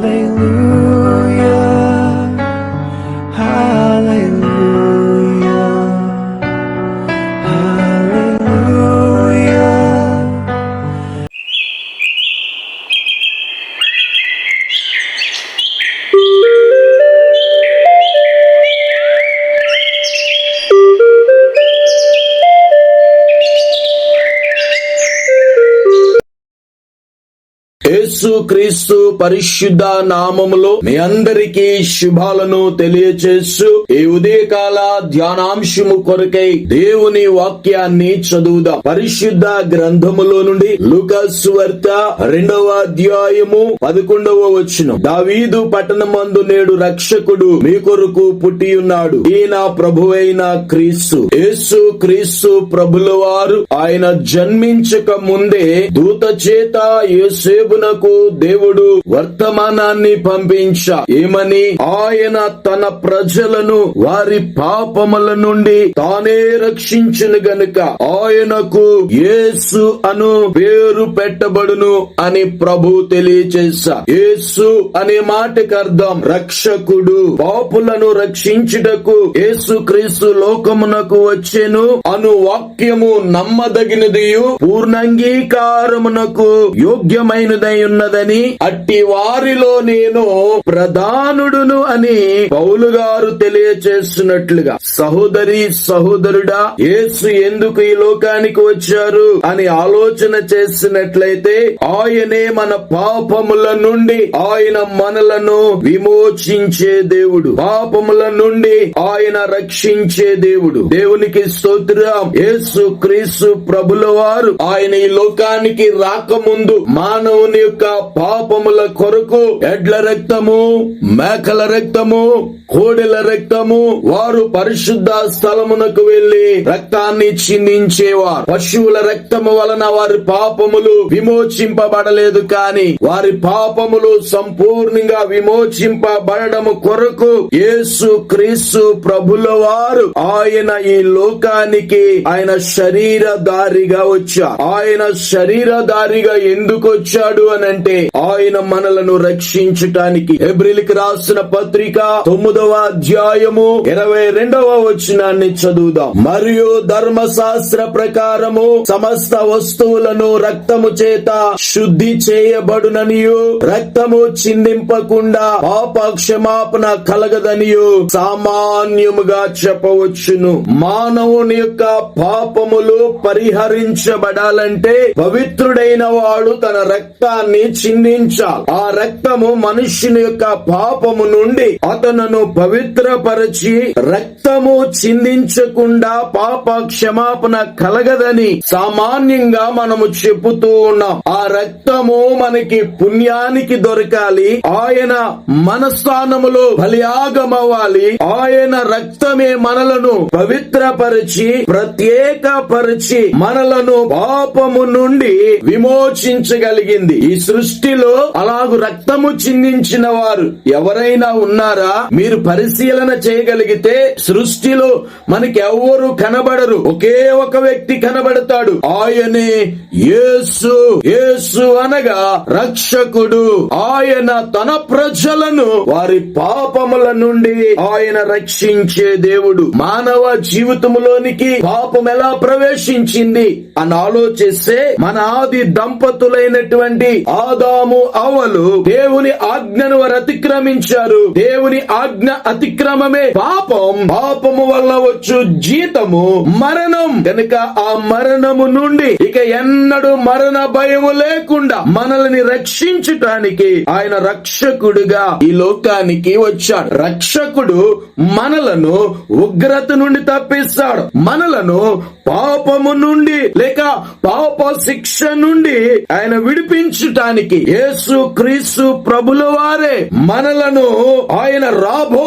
Hallelujah. యేసు క్రీస్తు పరిశుద్ధ నామములో మీ అందరికీ శుభాలను తెలియచేస్తూ ఈ ఉదయకాల ధ్యానాంశము కొరకై దేవుని వాక్యాన్ని చదువుదాం. పరిశుద్ధ గ్రంథములో నుండి లుకస్ వార్త రెండవ అధ్యాయము పదకొండవ వచ్చిన దావీదు పట్టణమందు నేడు రక్షకుడు మీ కొరకు పుట్టి ఉన్నాడు. ఈయన ప్రభువైన క్రీస్తు. యేసు క్రీస్తు ప్రభుల వారు ఆయన జన్మించక ముందే దూత చేత యేసేబునకు దేవుడు వర్తమానాన్ని పంపించ. ఏమని? ఆయన తన ప్రజలను వారి పాపముల నుండి తానే రక్షించిన గనుక ఆయనకు యేసు అను పేరు పెట్టబడును అని ప్రభు తెలియచేశా యేసు అనే మాటకి అర్థం రక్షకుడు పాపులను రక్షించుటకు యేసు క్రీస్తు లోకమునకు వచ్చెను అను వాక్యము నమ్మదగినదియు పూర్ణంగీకారమునకు యోగ్యమైనదై ఉన్నదని అట్టి వారిలో నేను ప్రధానుడును అని పౌలు గారు తెలియ తెలియచేస్తున్నట్లుగా సహోదరి సహోదరుడా యేసు ఎందుకు ఈ లోకానికి వచ్చారు? అని ఆలోచన చేసినట్లయితే ఆయనే మన పాపముల నుండి ఆయన మనలను విమోచించే దేవుడు. పాపముల నుండి ఆయన రక్షించే దేవుడు. దేవునికి స్తోత్రం. యేసు క్రీస్తు ప్రభుల వారు ఆయన ఈ లోకానికి రాకముందు మానవుని యొక్క పాపముల కొరకు ఎడ్ల రక్తము మేకల రక్తము కోడెల రక్తము వారు పరిశుద్ధ స్థలమునకు వెళ్ళి రక్తాన్ని చిందించేవారు. పశువుల రక్తము వలన వారి పాపములు విమోచింపబడలేదు కాని వారి పాపములు సంపూర్ణంగా విమోచింపబడము కొరకు యేసు క్రీస్తు ప్రభుల వారు ఆయన ఈ లోకానికి ఆయన శరీరధారిగా వచ్చారు. ఆయన శరీరధారిగా ఎందుకు వచ్చాడు అని అంటే ఆయన మనలను రక్షించటానికి. ఎబ్రిల్కి రాసిన పత్రిక తొమ్మిదవ అధ్యాయము ఇరవై రెండవ వచనాన్ని చదువుదాం. మరియు ధర్మశాస్త్ర ప్రకారము సమస్త వస్తువులను రక్తము చేత శుద్ధి చేయబడుననియు. రక్తము చిందింపకుండా పాప క్షమాపణ కలగదనియు. సామాన్యముగా చెప్పవచ్చును. మానవుని యొక్క పాపములు పరిహరించబడాలంటే పవిత్రుడైన వాడు తన రక్తాన్ని చిందించాలి. ఆ రక్తము మనుష్యుని యొక్క పాపము నుండి అతనును పవిత్రపరచి రక్తము చిందించకుండా పాప క్షమాపణ కలగదని సామాన్యంగా మనము చెబుతూ ఉన్నాం. ఆ రక్తము మనకి పుణ్యానికి దొరకాలి. ఆయన మనస్థానములో బలియాగమవ్వాలి. ఆయన రక్తమే మనలను పవిత్రపరిచి ప్రత్యేకపరిచి మనలను పాపము నుండి విమోచించగలిగింది. ఈ సృష్టిలో అలాగు రక్తము చిందించిన వారు ఎవరైనా ఉన్నారా? మీరు పరిశీలన చేయగలిగితే సృష్టిలో మనకి ఎవ్వరు కనబడరు. ఒకే ఒక వ్యక్తి కనబడతాడు. ఆయనే యేసు. యేసు అనగా రక్షకుడు. ఆయన తన ప్రజలను వారి పాపముల నుండి ఆయన రక్షించే దేవుడు. మానవ జీవితంలోనికి పాపం ఎలా ప్రవేశించింది అని ఆలోచిస్తే మన ఆది దంపతులైనటువంటి ఆదాము అవలు దేవుని ఆజ్ఞను వారు అతిక్రమించారు. దేవుని ఆజ్ఞ అతిక్రమమే పాపం పాపము వల్ల వచ్చు జీతము మరణం. కనుక ఆ మరణము నుండి ఇక ఎన్నడూ మరణ భయము లేకుండా మనల్ని రక్షించటానికి ఆయన రక్షకుడుగా ఈ లోకానికి వచ్చాడు. రక్షకుడు మనలను ఉగ్రత నుండి తప్పిస్తాడు. మనలను పాపము నుండి లేక పాప శిక్ష నుండి ఆయన విడిపించటానికి యేసు క్రీస్తు ప్రభుల వారే మనలను ఆయన రాబో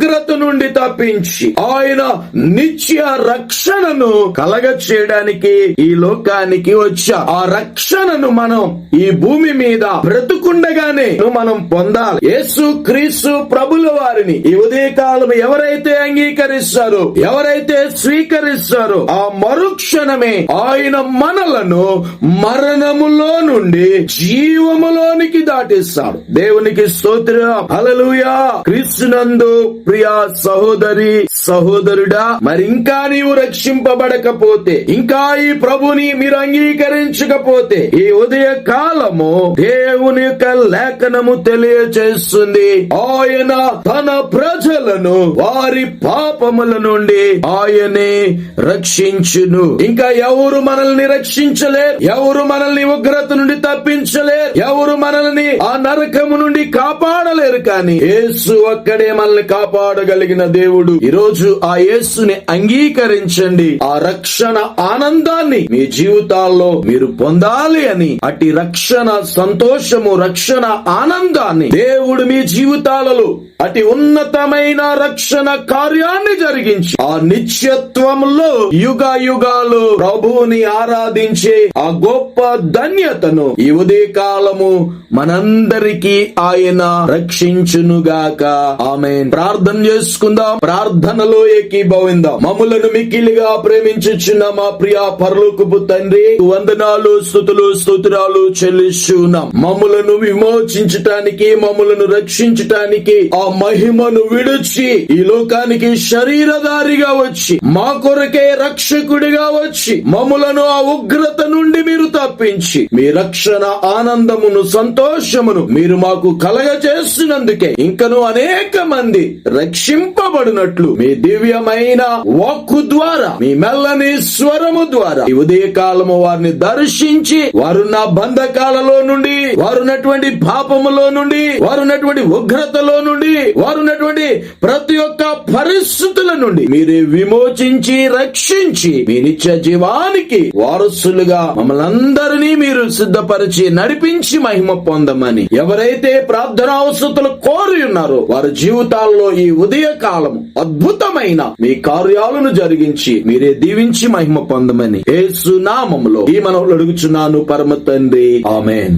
ఉగ్రత నుండి తప్పించి ఆయన నిత్య రక్షణను కలగ చేయడానికి ఈ లోకానికి వచ్చా. ఆ రక్షణను మనం ఈ భూమి మీద బ్రతుకుండగానే మనం పొందాలి. యేసు క్రీస్తు ప్రభుల వారిని ఈ ఉదయకాలం ఎవరైతే అంగీకరిస్తారో ఎవరైతే స్వీకరిస్తారో ఆ మరుక్షణమే ఆయన మనలను మరణములో నుండి జీవములోనికి దాటిస్తాడు. దేవునికి స్తోత్ర. అలలుయా క్రీస్తునందు ప్రియా సహోదరి సహోదరుడా మరి ఇంకా నీవు రక్షింపబడకపోతే ఇంకా ఈ ప్రభుని మీరు అంగీకరించకపోతే ఈ ఉదయ కాలము దేవుని యొక్క లేఖనము తెలియచేస్తుంది. ఆయన తన ప్రజలను వారి పాపముల నుండి ఆయనే రక్షించును. ఇంకా ఎవరు మనల్ని రక్షించలేరు? ఎవరు మనల్ని ఉగ్రత నుండి తప్పించలేరు? ఎవరు మనల్ని ఆ నరకము నుండి కాపాడలేరు కానీ యేసు ఒక్కడే మనల్ని కాపాడగలిగిన దేవుడు. ఈరోజు ఆ యేసుని అంగీకరించండి. ఆ రక్షణ ఆనందాన్ని మీ జీవితాల్లో మీరు పొందాలి అని అట్టి రక్షణ సంతోషము రక్షణ ఆనందాన్ని దేవుడు మీ జీవితాలలో అతి ఉన్నతమైన రక్షణ కార్యాన్ని జరిగించి ఆ నిత్యత్వంలో యుగ యుగాలు ప్రభువుని ఆరాధించే ఆ గొప్ప ధన్యతను ఈ ఉదయ కాలము మనందరికీ ఆయన రక్షించునుగాక. ఆమె ప్రార్థన చేసుకుందాం. ప్రార్థనలో ఏకీభవిందాం. మమ్ములను మిక్కిలిగా ప్రేమించుచున్న మా ప్రియ పరలోకపు తండ్రి వందనాలు స్థుతులు స్తోత్రాలు చెల్లిస్తున్నాం. మమ్ములను విమోచించటానికి మమ్ములను రక్షించటానికి ఆ మహిమను విడిచి ఈ లోకానికి శరీరధారిగా వచ్చి మా కొరకే రక్షకుడిగా వచ్చి మమ్ములను ఆ ఉగ్రత నుండి మీరు తప్పించి మీ రక్షణ ఆనందమును సంతోషమును మీరు మాకు కలగ చేస్తున్నందుకే ఇంకను అనేక మంది రక్షింపబడినట్లు మీ దివ్యమైన వాక్కు ద్వారా మీ మెల్లని స్వరము ద్వారా ఈ ఉదయ కాలము వారిని దర్శించి వారున్న బంధకాలలో నుండి వారున్నటువంటి పాపములో నుండి వారున్నటువంటి ఉగ్రతలో నుండి వారున్నటువంటి ప్రతి ఒక్క పరిస్థితుల నుండి మీరే విమోచించి రక్షించి మీ నిత్య జీవానికి వారసులుగా మమ్మల్ని అందరినీ మీరు సిద్ధపరిచి నడిపించి మహిమ పొందమని ఎవరైతే ప్రార్థన అవసరతలు కోరి ఉన్నారో వారి జీవితాల్లో ఈ ఉదయ కాలం అద్భుతమైన మీ కార్యాలను జరిగించి మీరే దీవించి మహిమ పొందమని ఏ సునామంలో ఈ మనవులు అడుగుచున్నాను పరమ తండ్రి. ఆమెన్.